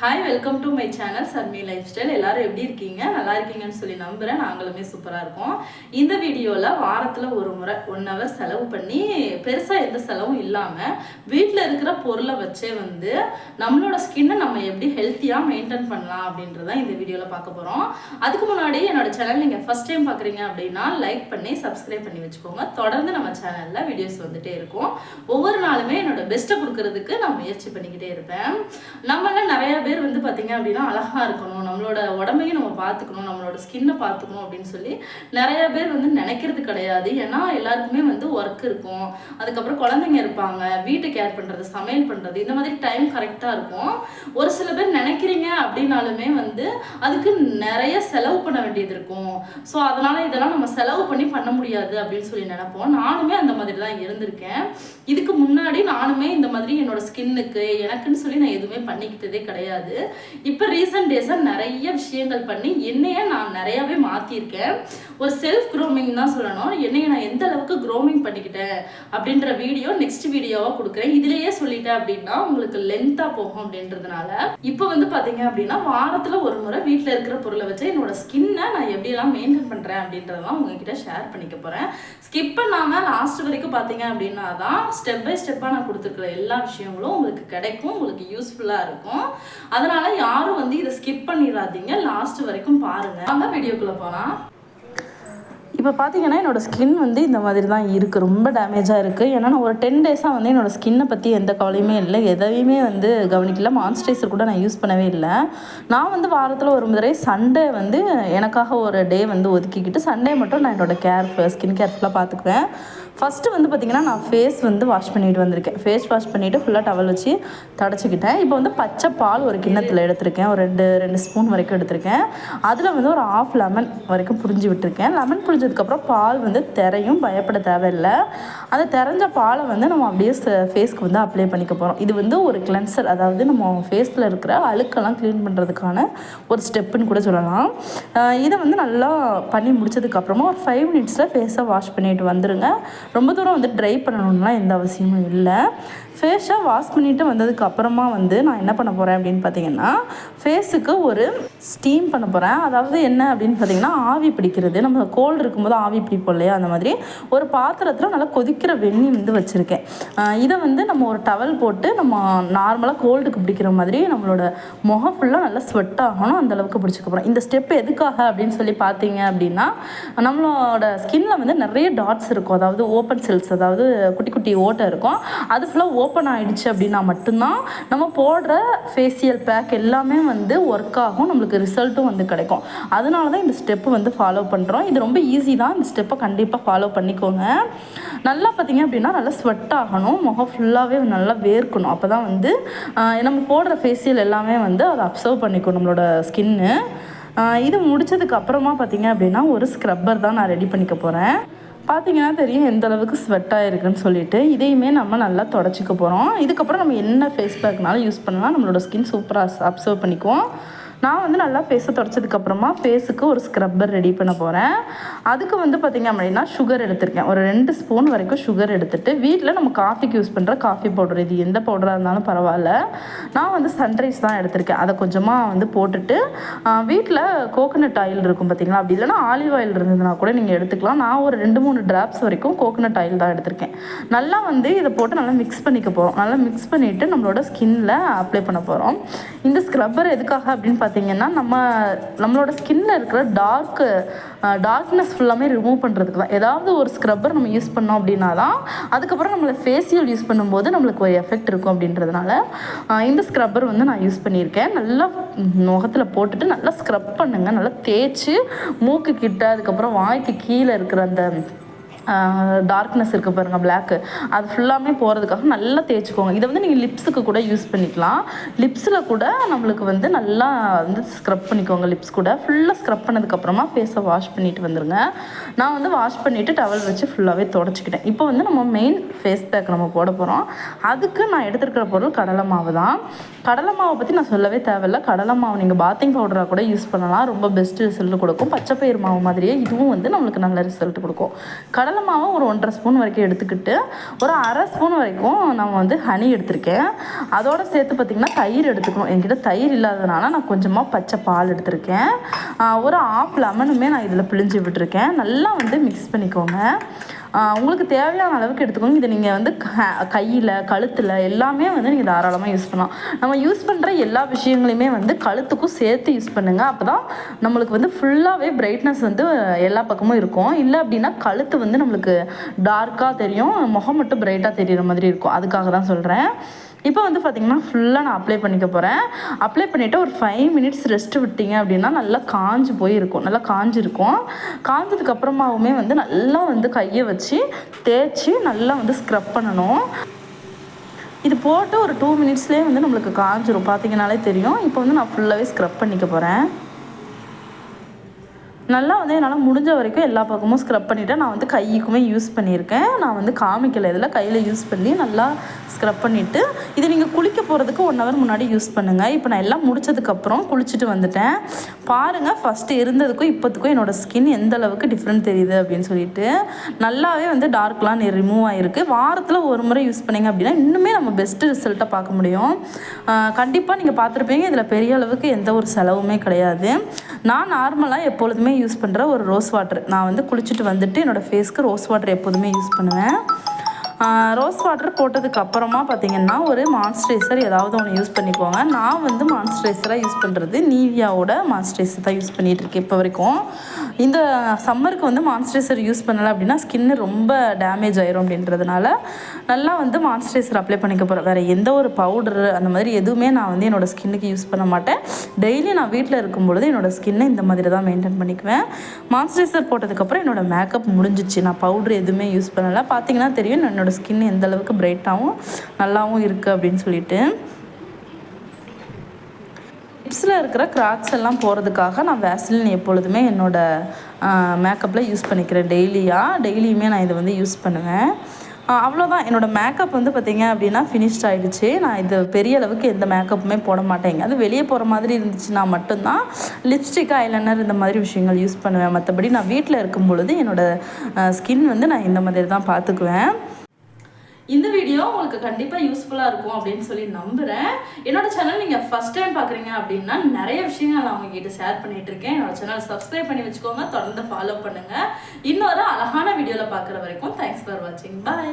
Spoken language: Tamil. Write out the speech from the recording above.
Hi welcome to my channel Sharmi lifestyle எல்லாரும் எப்படி இருக்கீங்க? நல்லா இருக்கீங்கன்னு சொல்லி நம்புகிறேன் நாங்களுமே சூப்பராக இருக்கோம். இந்த வீடியோவில் வாரத்தில் ஒரு முறை ஒன் ஹவர் செலவு பண்ணி பெருசாக எந்த செலவும் இல்லாமல் வீட்டில் இருக்கிற பொருளை வச்சே வந்து நம்மளோட ஸ்கின்னை நம்ம எப்படி ஹெல்த்தியாக மெயின்டைன் பண்ணலாம் அப்படின்றத இந்த வீடியோவில் பார்க்க போகிறோம் அதுக்கு முன்னாடி என்னோட சேனல் நீங்கள் ஃபஸ்ட் டைம் பார்க்குறீங்க அப்படின்னா லைக் பண்ணி சப்ஸ்கிரைப் பண்ணி வச்சுக்கோங்க. தொடர்ந்து நம்ம சேனலில் வீடியோஸ் வந்துகிட்டே இருக்கும். ஒவ்வொரு நாளுமே என்னோட பெஸ்ட்டை கொடுக்கறதுக்கு நான் முயற்சி பண்ணிக்கிட்டே இருப்பேன். நம்மள நிறையா பேர் வந்து பார்த்தீங்க அப்படின்னா அழகா இருக்கணும். நம்மளோட உடம்பையும் நம்ம பார்த்துக்கணும். நம்மளோட ஸ்கின்னை பார்த்துக்கணும் அப்படின்னு சொல்லி நிறைய பேர் வந்து நினைக்கிறது கிடையாது. ஏன்னா எல்லாருக்குமே வந்து ஒர்க் இருக்கும். அதுக்கப்புறம் குழந்தைங்க இருப்பாங்க. வீட்டை கேர் பண்ணுறது சமையல் பண்ணுறது இந்த மாதிரி டைம் கரெக்டாக இருக்கும். ஒரு சில பேர் நினைக்கிறீங்க அப்படின்னாலுமே வந்து அதுக்கு நிறைய செலவு பண்ண வேண்டியது இருக்கும். ஸோ அதனால இதெல்லாம் நம்ம செலவு பண்ணி பண்ண முடியாது அப்படின்னு சொல்லி நினைப்போம். நானுமே அந்த மாதிரி தான் இருந்திருக்கேன். இதுக்கு முன்னாடி நானுமே இந்த மாதிரி என்னோட ஸ்கின்னுக்கு எனக்குன்னு சொல்லி நான் எதுவுமே பண்ணிக்கிட்டதே கிடையாது. இப்போ ரீசெண்ட் டேஸாக நிறைய விஷயங்கள் பண்ணி என்னையே நான் நிறையாவே மாற்றிருக்கேன் ஒரு செல்ஃப் க்ரோமிங் தான் சொல்லணும். என்னைய நான் எந்த அளவுக்கு க்ரோமிங் பண்ணிக்கிட்டேன் அப்படின்ற வீடியோ நெக்ஸ்ட் வீடியோவாக கொடுக்குறேன். இதுலேயே சொல்லிட்டேன் அப்படின்னா உங்களுக்கு லென்த்தாக போகும் அப்படின்றதுனால. இப்போ வந்து பார்த்தீங்க அப்படின்னா வாரத்தில் ஒரு முறை வீட்டில் இருக்கிற பொருளை வச்சு என்னோட ஸ்கின்னை நான் எப்படிலாம் மெயின்டைன் பண்ணுறேன் அப்படின்றதெல்லாம் உங்ககிட்ட ஷேர் பண்ணிக்க போகிறேன் ஸ்கிப் பண்ணாமல் லாஸ்ட் வரைக்கும் பார்த்தீங்க அப்படின்னா தான் ஸ்டெப் பை ஸ்டெப்பாக நான் கொடுத்துருக்குற எல்லா விஷயங்களும் உங்களுக்கு கிடைக்கும் உங்களுக்கு யூஸ்ஃபுல்லாக இருக்கும். அதனால யாரும் வந்து இதை ஸ்கிப் பண்ணிடாதீங்க லாஸ்ட் வரைக்கும் பாருங்க. அந்த வீடியோக்குள்ளே போகலாம் இப்போ பார்த்தீங்கன்னா என்னோடய ஸ்கின் வந்து இந்த மாதிரி தான் இருக்குது ரொம்ப டேமேஜாக இருக்குது ஏன்னா நான் ஒரு டென் டேஸாக வந்து என்னோடய ஸ்கின்னை பற்றி எந்த கவலையுமே இல்லை. எதையுமே வந்து கவனிக்கல. மான்ஸ்டரைசர் கூட நான் யூஸ் பண்ணவே இல்லை. நான் வந்து வாரத்தில் ஒரு முறை சண்டே வந்து எனக்காக ஒரு டே வந்து ஒதுக்கிக்கிட்டு சண்டே மட்டும் நான் என்னோட கேர் ஸ்கின் கேர் ஃபுல்லாக பார்த்துக்குவேன் ஃபஸ்ட்டு வந்து பார்த்திங்கன்னா நான் ஃபேஸ் வந்து வாஷ் பண்ணிட்டு வந்திருக்கேன். ஃபேஸ் வாஷ் பண்ணிவிட்டு ஃபுல்லாக டவல் வச்சு தடச்சிக்கிட்டேன். இப்போ வந்து பச்சை பால் ஒரு கிண்ணத்தில் எடுத்திருக்கேன். ஒரு ரெண்டு ரெண்டு ஸ்பூன் வரைக்கும் எடுத்திருக்கேன். அதில் வந்து ஒரு ஆஃப் லெமன் வரைக்கும் புரிஞ்சு விட்டுருக்கேன். லெமன் புரிஞ்சதுக்கப்புறம் பால் வந்து திரையும் பயப்பட தேவையில்லை. அந்த திறஞ்ச பாலை வந்து நம்ம அப்படியே ஃபேஸ்க்கு வந்து அப்ளை பண்ணிக்க போகிறோம் இது வந்து ஒரு கிளென்சர் அதாவது நம்ம ஃபேஸில் இருக்கிற அழுக்கெல்லாம் க்ளீன் பண்ணுறதுக்கான ஒரு ஸ்டெப்புன்னு கூட சொல்லலாம். இதை வந்து நல்லா பண்ணி முடிச்சதுக்கப்புறமா ஒரு ஃபைவ் மினிட்ஸில் ஃபேஸை வாஷ் பண்ணிட்டு வந்துடுங்க ரொம்ப தூரம் வந்து ட்ரை பண்ணணும்லாம் எந்த அவசியமும் இல்லை. ஃபேஸாக வாஷ் பண்ணிட்டு வந்ததுக்கு அப்புறமா வந்து நான் என்ன பண்ண போகிறேன் அப்படின்னு பார்த்தீங்கன்னா ஃபேஸுக்கு ஒரு ஸ்டீம் பண்ண போகிறேன் அதாவது என்ன அப்படின்னு பார்த்தீங்கன்னா ஆவி பிடிக்கிறது. நம்ம கோல்டு இருக்கும்போது ஆவி பிடிப்போம் இல்லையா? அந்த மாதிரி ஒரு பாத்திரத்தில் நல்லா கொதிக்கிற வெண்ணி வந்து வச்சுருக்கேன். இதை வந்து நம்ம ஒரு டவல் போட்டு நம்ம நார்மலாக கோல்டுக்கு பிடிக்கிற மாதிரி நம்மளோட முகம் ஃபுல்லாக நல்லா ஸ்வெட் ஆகணும். அந்தளவுக்கு பிடிச்சிக்க போகிறோம் இந்த ஸ்டெப் எதுக்காக அப்படின்னு சொல்லி பார்த்தீங்க அப்படின்னா நம்மளோட ஸ்கின்ல வந்து நிறைய டாட்ஸ் இருக்கும். அதாவது ஓப்பன் செல்ஸ் அதாவது குட்டி குட்டி ஓட்டை இருக்கும். அது ஃபுல்லாக ஓப்பன் ஆகிடுச்சு அப்படின்னா மட்டும்தான் நம்ம போடுற ஃபேஷியல் பேக் எல்லாமே வந்து ஒர்க் ஆகும் நம்மளுக்கு ரிசல்ட்டும் வந்து கிடைக்கும். அதனால தான் இந்த ஸ்டெப்பு வந்து ஃபாலோ பண்ணுறோம் இது ரொம்ப ஈஸி தான். இந்த ஸ்டெப்பை கண்டிப்பாக ஃபாலோ பண்ணிக்கோங்க. நல்லா பார்த்தீங்க அப்படின்னா நல்லா ஸ்வெட் ஆகணும். முகம் ஃபுல்லாகவே நல்லா வேர்க்கணும். அப்போ தான் வந்து நம்ம போடுற ஃபேஷியல் எல்லாமே வந்து அதை அப்சர்வ் பண்ணிக்கும் நம்மளோட ஸ்கின்னு இது முடித்ததுக்கு அப்புறமா பார்த்தீங்க அப்படின்னா ஒரு ஸ்க்ரப்பர் தான் நான் ரெடி பண்ணிக்க போகிறேன் பார்த்தீங்கன்னா தெரியும் எந்த அளவுக்கு ஸ்வெட் ஆகிருக்குன்னு சொல்லிட்டு. இதையுமே நம்ம நல்லா தொடச்சிக்க போகிறோம் இதுக்கப்புறம் நம்ம என்ன ஃபேஸ் பேக்னாலும் யூஸ் பண்ணலாம். நம்மளோட ஸ்கின் சூப்பராக அப்சர்வ் பண்ணிக்குவோம். நான் வந்து நல்லா ஃபேஸை தொடச்சதுக்கப்புறமா ஃபேஸுக்கு ஒரு ஸ்க்ரப்பர் ரெடி பண்ண போகிறேன் அதுக்கு வந்து பார்த்திங்க அப்படின்னா சுகர் எடுத்திருக்கேன். ஒரு ரெண்டு ஸ்பூன் வரைக்கும் சுகர் எடுத்துட்டு வீட்டில் நம்ம காஃபிக்கு யூஸ் பண்ணுற காஃபி பவுடர் இது எந்த பவுடராக இருந்தாலும் பரவாயில்ல. நான் வந்து சன்ரைஸ் தான் எடுத்திருக்கேன். அதை கொஞ்சமாக வந்து போட்டுட்டு வீட்டில் கோகனட் ஆயில் இருக்கும் பார்த்திங்களா அப்படி இல்லைன்னா ஆலிவ் ஆயில் இருந்ததுன்னா கூட நீங்கள் எடுத்துக்கலாம். நான் ஒரு ரெண்டு மூணு ட்ராப்ஸ் வரைக்கும் கோகனட் ஆயில் தான் எடுத்திருக்கேன். நல்லா வந்து இதை போட்டு நல்லா மிக்ஸ் பண்ணிக்க போகிறோம் நல்லா மிக்ஸ் பண்ணிவிட்டு நம்மளோட ஸ்கின்னில் அப்ளை பண்ண போகிறோம் இந்த ஸ்க்ரப்பர் எதுக்காக அப்படின்னு பார்த்தீங்கன்னா நம்ம நம்மளோட ஸ்கின்ல இருக்கிற டார்க்கு டார்க்னஸ் ஃபுல்லாமே ரிமூவ் பண்ணுறதுக்கு தான். ஏதாவது ஒரு ஸ்க்ரப்பர் நம்ம யூஸ் பண்ணோம் அப்படின்னா தான் அதுக்கப்புறம் நம்மளை ஃபேஷியல் யூஸ் பண்ணும்போது நம்மளுக்கு ஒரு எஃபெக்ட் இருக்கும் அப்படின்றதுனால இந்த ஸ்க்ரப்பர் வந்து நான் யூஸ் பண்ணியிருக்கேன். நல்லா முகத்தில் போட்டுட்டு நல்லா ஸ்க்ரப் பண்ணுங்கள் நல்லா தேய்ச்சி மூக்கு கிட்ட அதுக்கப்புறம் வாய்க்கு கீழே இருக்கிற அந்த டார்க்னஸ் இருக்குது பாருங்கள் பிளாக்கு அது ஃபுல்லாமே போகிறதுக்காக நல்லா தேய்ச்சிக்கோங்க. இதை வந்து நீங்கள் லிப்ஸுக்கு கூட யூஸ் பண்ணிக்கலாம். லிப்ஸில் கூட நம்மளுக்கு வந்து நல்லா வந்து ஸ்க்ரப் பண்ணிக்கோங்க லிப்ஸ் கூட. ஃபுல்லாக ஸ்க்ரப் பண்ணதுக்கப்புறமா ஃபேஸை வாஷ் பண்ணிட்டு வந்துடுங்க நான் வந்து வாஷ் பண்ணிவிட்டு டவல் வச்சு ஃபுல்லாகவே தொடச்சிக்கிட்டேன். இப்போ வந்து நம்ம மெயின் ஃபேஸ் பேக் நம்ம போட போகிறோம் அதுக்கு நான் எடுத்துருக்கிற பொருள் கடலை மாவு தான். கடலை மாவை பற்றி நான் சொல்லவே தேவையில்ல. கடலை மாவு நீங்கள் பாத்திங் பவுடராக கூட யூஸ் பண்ணலாம். ரொம்ப பெஸ்ட் ரிசல்ட் கொடுக்கும். பச்சை பயிர் மாவு மாதிரியே இதுவும் வந்து நம்மளுக்கு நல்ல ரிசல்ட் கொடுக்கும். கடலை கடலை மாவை ஒரு ஒன்றரை ஸ்பூன் வரைக்கும் எடுத்துக்கிட்டு ஒரு அரை ஸ்பூன் வரைக்கும் நம்ம வந்து ஹனி எடுத்திருக்கேன். அதோட சேர்த்து பார்த்திங்கன்னா தயிர் எடுத்துக்கணும். என்கிட்ட தயிர் இல்லாததுனால நான் கொஞ்சமாக பச்சை பால் எடுத்திருக்கேன். ஒரு ஆஃப் லெமனுமே நான் இதில் பிழிஞ்சு விட்டுருக்கேன். நல்லா வந்து மிக்ஸ் பண்ணிக்கோங்க. உங்களுக்கு தேவையான அளவுக்கு எடுத்துக்கோங்க. இதை நீங்கள் வந்து கையில் கழுத்தில் எல்லாமே வந்து நீங்கள் தாராளமாக யூஸ் பண்ணலாம். நம்ம யூஸ் பண்ணுற எல்லா விஷயங்களையுமே வந்து கழுத்துக்கும் சேர்த்து யூஸ் பண்ணுங்கள் அப்போ தான் நம்மளுக்கு வந்து ஃபுல்லாகவே பிரைட்னஸ் வந்து எல்லா பக்கமும் இருக்கும். இல்லை அப்படின்னா கழுத்து வந்து நம்மளுக்கு டார்க்காக தெரியும். முகம் மட்டும் பிரைட்டாக தெரியுற மாதிரி இருக்கும். அதுக்காக தான் சொல்கிறேன் இப்போ வந்து பார்த்திங்கன்னா ஃபுல்லாக நான் அப்ளை பண்ணிக்க போகிறேன் அப்ளை பண்ணிவிட்டு ஒரு ஃபைவ் மினிட்ஸ் ரெஸ்ட் விட்டீங்க அப்படின்னா நல்லா காஞ்சு போயிருக்கும். நல்லா காஞ்சிருக்கும். காஞ்சதுக்கப்புறமாவுமே வந்து நல்லா வந்து கையை வச்சு தேய்ச்சி நல்லா வந்து ஸ்க்ரப் பண்ணணும். இது போட்டு ஒரு டூ மினிட்ஸ்லேயே வந்து நம்மளுக்கு காஞ்சிரும். பார்த்தீங்கனாலே தெரியும். இப்போ வந்து நான் ஃபுல்லாகவே ஸ்க்ரப் பண்ணிக்க போகிறேன் நல்லா வந்து என்னால் முடிஞ்ச வரைக்கும் எல்லா பக்கமும் ஸ்க்ரப் பண்ணிவிட்டு நான் வந்து கைக்குமே யூஸ் பண்ணியிருக்கேன். நான் வந்து காமிக்கல இதில். கையில் யூஸ் பண்ணி நல்லா ஸ்க்ரப் பண்ணிவிட்டு இது நீங்கள் குளிக்க போகிறதுக்கு ஒன் ஹவர் முன்னாடி யூஸ் பண்ணுங்கள் இப்போ நான் எல்லாம் முடிச்சதுக்கப்புறம் குளிச்சுட்டு வந்துட்டேன். பாருங்கள் ஃபஸ்ட்டு இருந்ததுக்கும் இப்போத்துக்கும் என்னோடய ஸ்கின் எந்த அளவுக்கு டிஃப்ரெண்ட் தெரியுது அப்படின்னு சொல்லிட்டு நல்லாவே வந்து டார்க்லாம் ரிமூவ் ஆகிருக்கு வாரத்தில் ஒரு முறை யூஸ் பண்ணிங்க அப்படின்னா இன்னுமே நம்ம பெஸ்ட்டு ரிசல்ட்டை பார்க்க முடியும். கண்டிப்பாக நீங்கள் பார்த்துருப்பீங்க. இதில் பெரிய அளவுக்கு எந்த ஒரு செலவுமே கிடையாது. நான் நார்மலாக எப்பொழுதுமே யூஸ் பண்ணுற ஒரு ரோஸ் வாட்டர் நான் வந்து குளிச்சுட்டு வந்துட்டு என்னோடய ஃபேஸ்க்கு ரோஸ் வாட்டர் எப்போதுமே யூஸ் பண்ணுவேன். ரோஸ் வாட்டர் போட்டதுக்கு அப்புறமா பார்த்தீங்கன்னா ஒரு மாய்ஸ்சரைசர் ஏதாவது ஒன்று யூஸ் பண்ணிக்கோங்க. நான் வந்து மாய்ஸ்சரைசராக யூஸ் பண்ணுறது நீவியாவோட மாய்ஸ்சரைசர் தான் யூஸ் பண்ணிகிட்டு இருக்கேன் இப்போ வரைக்கும். இந்த சம்மருக்கு வந்து மாய்ஸ்சரைசர் யூஸ் பண்ணலை அப்படின்னா ஸ்கின்னு ரொம்ப டேமேஜ் ஆயிரும் அப்படின்றதுனால நல்லா வந்து மாய்ஸ்சரைசர் அப்ளை பண்ணிக்க போகிறேன் வேறு எந்த ஒரு பவுடரு அந்த மாதிரி எதுவுமே நான் வந்து என்னோடய ஸ்கின்னுக்கு யூஸ் பண்ண மாட்டேன். டெய்லி நான் வீட்டில் இருக்கும் பொழுது என்னோடய ஸ்கின்னை இந்த மாதிரி தான் மெயின்டைன் பண்ணிக்குவேன். மாய்ஸ்சரைசர் போட்டதுக்கப்புறம் என்னோடய மேக்கப் முடிஞ்சிச்சு. நான் பவுடர் எதுவுமே யூஸ் பண்ணலை. பார்த்தீங்கன்னா தெரியும் என்னோட என்னோடய ஸ்கின் எந்த அளவுக்கு பிரைட்டாகவும் நல்லாவும் இருக்குது அப்படின்னு சொல்லிட்டு. லிப்ஸில் இருக்கிற கிராக்ஸ் எல்லாம் போகிறதுக்காக நான் வேஸ்லின் எப்பொழுதுமே என்னோடய மேக்கப்பில் யூஸ் பண்ணிக்கிறேன். டெய்லியாக டெய்லியுமே நான் இதை வந்து யூஸ் பண்ணுவேன். அவ்வளோதான் என்னோடய மேக்கப் வந்து பார்த்திங்க அப்படின்னா ஃபினிஷ்ட் ஆகிடுச்சு நான் இது பெரிய அளவுக்கு எந்த மேக்கப்புமே போட மாட்டேங்க. அது வெளியே போகிற மாதிரி இருந்துச்சுன்னா மட்டும்தான் லிப்ஸ்டிக் ஐலைனர் இந்த மாதிரி விஷயங்கள் யூஸ் பண்ணுவேன். மற்றபடி நான் வீட்டில் இருக்கும் பொழுது என்னோடய ஸ்கின் வந்து நான் இந்த மாதிரி தான் பார்த்துக்குவேன் இந்த வீடியோ உங்களுக்கு கண்டிப்பாக யூஸ்ஃபுல்லாக இருக்கும் அப்படின்னு சொல்லி நம்புகிறேன் என்னோட சேனல் நீங்கள் ஃபஸ்ட் டைம் பார்க்குறீங்க அப்படின்னா நிறைய விஷயங்கள் நான் உங்ககிட்ட ஷேர் பண்ணிட்டு இருக்கேன். என்னோட சேனல் சப்ஸ்கிரைப் பண்ணி வச்சுக்கோங்க தொடர்ந்து ஃபாலோ பண்ணுங்கள் இன்னொரு அழகான வீடியோவில் பார்க்குற வரைக்கும் தேங்க்ஸ் ஃபார் வாட்சிங் பாய்